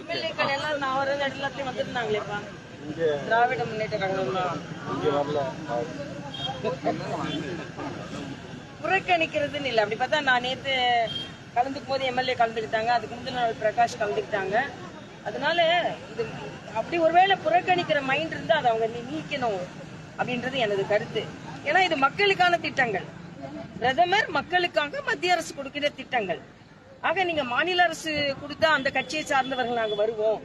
எம்எல்ஏக்கள் எல்லாம் நான் வர எல்லாத்துலயும் வந்துருந்தாங்களேப்பா திராவிட முன்னேற்ற கழகம் புறக்கணிக்கிறதுன்னு இல்லை. அப்படி பார்த்தா நான் நேத்து கலந்துக்கும் போது எம்எல்ஏ கலந்துக்கிட்டாங்க. அதுக்கு முந்தின நாள் பிரகாஷ் கலந்துக்கிட்டாங்க. அதனால இது அப்படி ஒருவேளை புறக்கணிக்கிற மைண்ட் இருந்தா அதை அவங்க நீக்கணும் அப்படின்றது எனது கருத்து. ஏன்னா இது மக்களுக்கான திட்டங்கள். பிரதமர் மக்களுக்காக மத்திய அரசு கொடுக்கிற திட்டங்கள். ஆக நீங்க மாநில அரசு கொடுத்தா அந்த கட்சியை சார்ந்தவர்கள் நாங்க வருவோம்.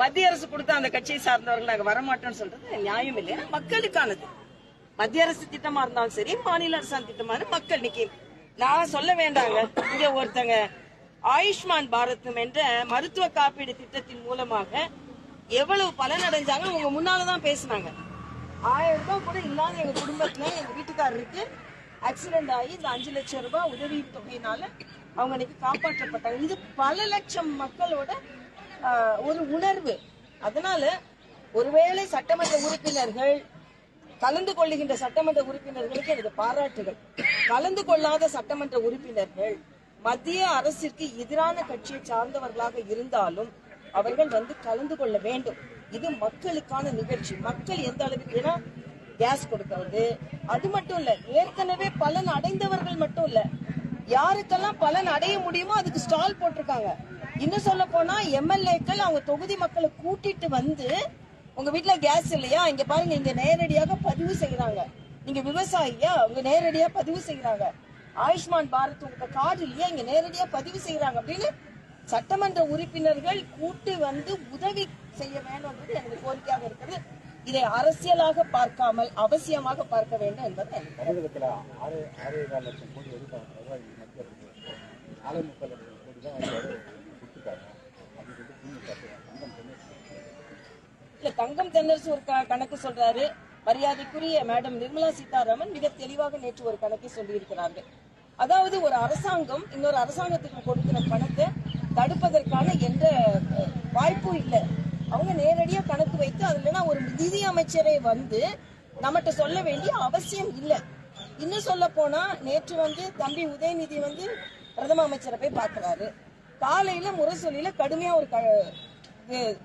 மத்திய அரசு கொடுத்தா அந்த கட்சியை சார்ந்தவர்கள் நாங்க வரமாட்டோம்னு சொல்றது நியாயம் இல்லை மக்களுக்கானது. மத்திய அரசு திட்டமா இருந்தாலும் சரி மாநில அரசாங்க திட்டமா இருந்தாலும் மக்கள் இன்னைக்கு நான் சொல்ல வேண்டாங்க. இங்க ஒருத்தங்க ஆயுஷ்மான் பாரதம் என்ற மருத்துவ காப்பீடு திட்டத்தின் மூலமாக எவ்வளவு பலன் அடைஞ்சாங்க உங்க முன்னாலதான் பேசினாங்க. ஆயிரம் ரூபாய் கூட இல்லாத எங்க குடும்பத்துல எங்க வீட்டுக்காரருக்கு ஆக்சிடென்ட் ஆகி இந்த அஞ்சு லட்சம் ரூபாய் உதவி தொகையினால அவங்க இன்னைக்கு காப்பாற்றப்பட்டாங்க. இது பல லட்சம் மக்களோட ஒரு உணர்வு. அதனால ஒருவேளை சட்டமன்ற உறுப்பினர்கள் கலந்து கொள்ளுகின்ற சட்டமன்ற உறுப்பினர்களுக்கு எனது பாராட்டுகள். கலந்து கொள்ளாத சட்டமன்ற உறுப்பினர்கள் மத்திய அரசிற்கு எதிரான கட்சியை சார்ந்தவர்களாக இருந்தாலும் அவர்கள் வந்து கலந்து கொள்ள வேண்டும். இது மக்களுக்கான நிகழ்ச்சி. மக்கள் எந்த அளவுக்கு ஏன்னா கேஸ் கொடுக்கறது. அது மட்டும் இல்ல ஏற்கனவே பலன் அடைந்தவர்கள் மட்டும் இல்ல யாருக்கெல்லாம் பலன் அடைய முடியுமோ அதுக்கு ஸ்டால் போட்டிருக்காங்க. இன்னும் சொல்ல போனா எம்எல்ஏக்கள் அவங்க தொகுதி மக்களை கூட்டிட்டு வந்து உங்க வீட்டுல கேஸ் இல்லையா? இங்க பாருங்க இங்க நேரடியாக பதிவு செய்யறாங்க நீங்க விவசாயியா? உங்க நேரடியா பதிவு செய்யறாங்க ஆயுஷ்மான் பாரத் உங்க கார்டு இல்லையா? இங்க நேரடியா பதிவு செய்யறாங்க அப்படின்னு சட்டமன்ற உறுப்பினர்கள் கூட்டி வந்து உதவி செய்ய வேண்டும்ன்றது எனக்கு கோரிக்கையாக இருக்கிறது இதை அரசியலாக பார்க்காமல் அவசியமாக பார்க்க வேண்டும் என்பது நாலே முக்கால் கோடி தான் கொடுத்துருக்காங்க தங்கம் தென்னரசு இல்ல தங்கம் தென்னரசு ஒரு க- கணக்கு சொல்றாரு. மரியாதைக்குரிய மேடம் நிர்மலா சீதாராமன் மிக தெளிவாக நேற்று ஒரு கணக்கை சொல்லியிருக்கிறார்கள். அதாவது ஒரு அரசாங்கம் இன்னொரு அரசாங்கத்துக்கு கொடுக்கிற பணத்தை தடுப்பதற்கான எந்த வாய்ப்பும் இல்லை. அவங்க நேரடியா கணக்கு வைத்து அதுலனா ஒரு நிதி அமைச்சரை வந்து நம்மகிட்ட சொல்ல வேண்டிய அவசியம் இல்லை. இன்னும் சொல்ல போனா நேற்று வந்து தம்பி உதயநிதி வந்து பிரதம அமைச்சரை போய் பார்க்கறாரு. காலையில முரசொலியில கடுமையா ஒரு க- இது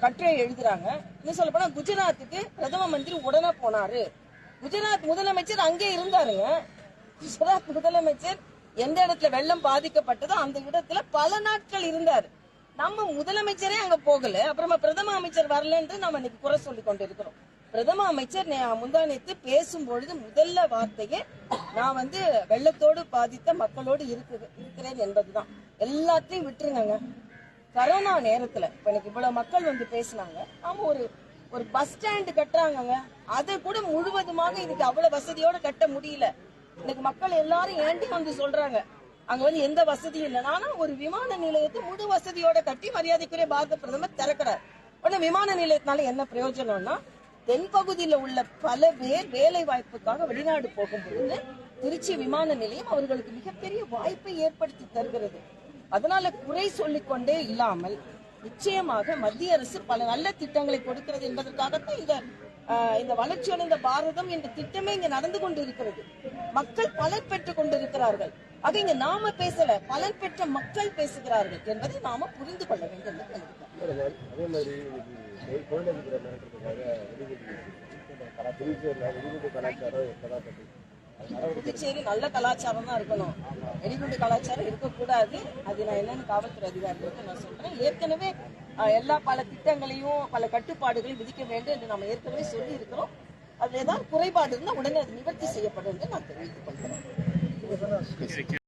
கட்டுரை எழுதுறாங்க. இன்னும் சொல்ல போனா குஜராத்துக்கு பிரதம மந்திரி உடனே போனாரு. குஜராத் முதலமைச்சர் அங்கே இருந்தாருங்க. குஜராத் முதலமைச்சர் எந்த இடத்துல வெள்ளம் பாதிக்கப்பட்டதோ அந்த இடத்துல பல நாட்கள் இருந்தாரு. நம்ம முதலமைச்சரே அங்க போகல. அப்புறமா பிரதம அமைச்சர் வரலன்னு நம்ம இன்னைக்கு குறை சொல்லி கொண்டு இருக்கிறோம் பிரதம அமைச்சர் நே- முந்தானேத்து பேசும்பொழுது முதல்ல வார்த்தையே நான் வந்து வெள்ளத்தோடு பாதித்த மக்களோடு இருக்குது இருக்கிறேன் என்பதுதான். எல்லாத்தையும் விட்டுருங்க கரோனா நேரத்துல இப்ப எனக்கு இவ்வளவு மக்கள் வந்து பேசினாங்க. நாம ஒரு ஒரு பஸ் ஸ்டாண்ட் கட்டுறாங்கங்க. அதை கூட முழுவதுமாக இதுக்கு அவ்வளவு வசதியோட கட்ட முடியல. இன்னைக்கு மக்கள் எல்லாரும் ஏண்டி வந்து சொல்றாங்க? அங்க வந்து எந்த வசதியும் இல்லை. ஆனா ஒரு விமான நிலையத்தை முழு வசதியோட கட்டி மரியாதைக்குரிய பாரத பிரதமர் திறக்கிறார். உடனே விமான நிலையத்தினால என்ன பிரயோஜனம்னா தென்பகுதியில உள்ள பல பேர் வேலை வாய்ப்புக்காக வெளிநாடு போகும்பொழுது திருச்சி விமான நிலையம் அவர்களுக்கு மிகப்பெரிய வாய்ப்பை ஏற்படுத்தி தருகிறது. அதனால குறை சொல்லிக்கொண்டே இல்லாமல் நிச்சயமாக மத்திய அரசு பல நல்ல திட்டங்களை கொடுக்கிறது என்பதற்காகத்தான் இந்த இந்த வளர்ச்சியடைந்த பாரதம் என்ற திட்டமே இங்க நடந்து கொண்டு இருக்கிறது மக்கள் பலன் பெற்றுக் கொண்டிருக்கிறார்கள். ஆக இங்க நாம பேசல பலன் பெற்ற மக்கள் பேசுகிறார்கள் என்பதை நாம புரிந்து கொள்ள வேண்டும் அதே அது புதுச்சேரி நல்ல கலாச்சாரம் தான் இருக்கணும். வெடிகுண்டு கலாச்சாரம் இருக்கக்கூடாது. அது நான் என்னன்னு காவல்துறை அதிகாரிகளுக்கு நான் சொல்றேன். ஏற்கனவே எல்லா பல திட்டங்களையும் பல கட்டுப்பாடுகளையும் விதிக்க வேண்டும் என்று நாம் ஏற்கனவே சொல்லி இருக்கிறோம் அதுல ஏதாவது குறைபாடு இருந்தால் உடனே அது நிவர்த்தி செய்யப்படும் என்று நான் தெரிவித்துக் கொள்கிறேன்.